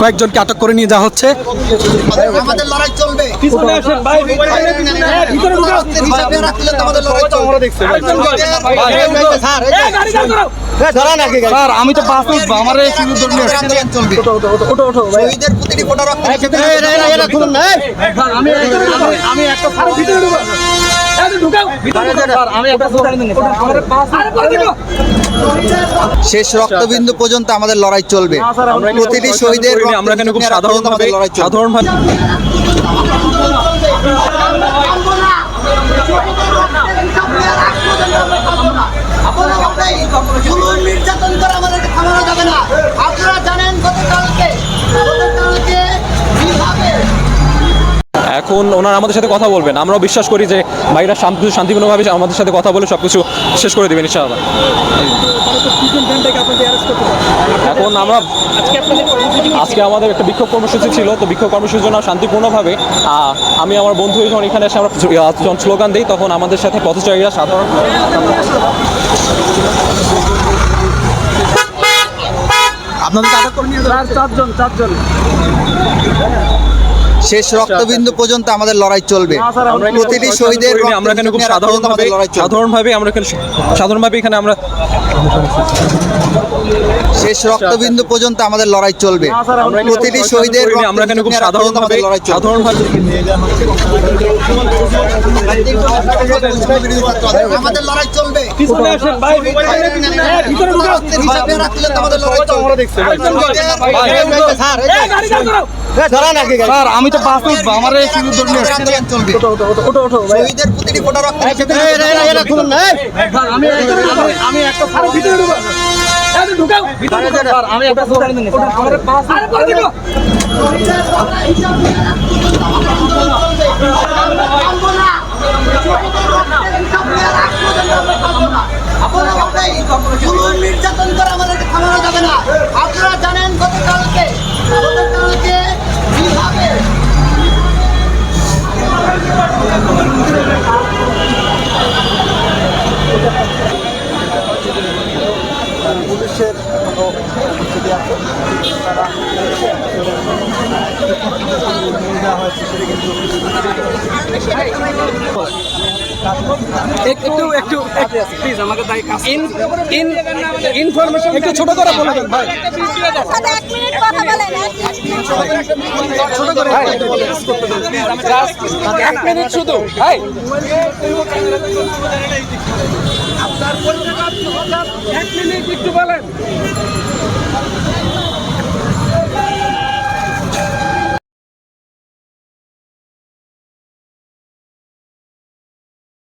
কয়েকজনকে আটক করে নিয়ে যাওয়া হচ্ছে। আমাদের লড়াই চলবে। হিসাবে রাখলে তো আমাদের লড়াই চলবে। স্যার আমি তো বাস আমার চলবে। ফোটা রক্ত আমি আমি একটা আমি একটা শেষ রক্তবিন্দু পর্যন্ত আমাদের লড়াই চলবে প্রতিটি শহীদের আমরা কেন খুব রক্তের বিনিময়ে সাধারণভাবে এখন ওনারা আমাদের সাথে কথা বলবেন। আমরাও বিশ্বাস করি যে ভাইরা শান্তি শান্তিপূর্ণভাবে আমাদের সাথে কথা বলে সব কিছু শেষ করে দেবেন ইনশাআল্লাহ। এখন আমরা আজকে আমাদের একটা বিক্ষোভ কর্মসূচি ছিল তো বিক্ষোভ কর্মসূচির জন্য শান্তিপূর্ণভাবে আমি আমার বন্ধু যখন এখানে এসে আমরা যখন স্লোগান দিই তখন আমাদের সাথে পথচারীরা সাধারণ করে নিয়ে যাওয়া শেষ রক্তবিন্দু পর্যন্ত আমাদের লড়াই চলবে। প্রতিটি শহীদের আমরা এখানে খুব সাধারণ সাধারণভাবে সাধারণভাবে আমরা এখানে সাধারণভাবে এখানে আমরা শেষ রক্তবিন্দু পর্যন্ত আমাদের লড়াই চলবে। প্রতিটি শহীদের আমরা কেন খুব আমাদের লড়াই চলবে। সাধারণভাবে আমাদের লড়াই চলবে। আমি তো বাস আমার শহীদের প্রতিটি ফোটা রক্ত হিসেবে আমি আমি একটা আমি একটা একটু একটু প্লিজ আমাকে তাই ইনফরমেশন একটু ছোট করে বলে দেন ভাই। ছোট করে। ভাই এক মিনিট শুধু ভাই। এক মিনিট একটু বলেন।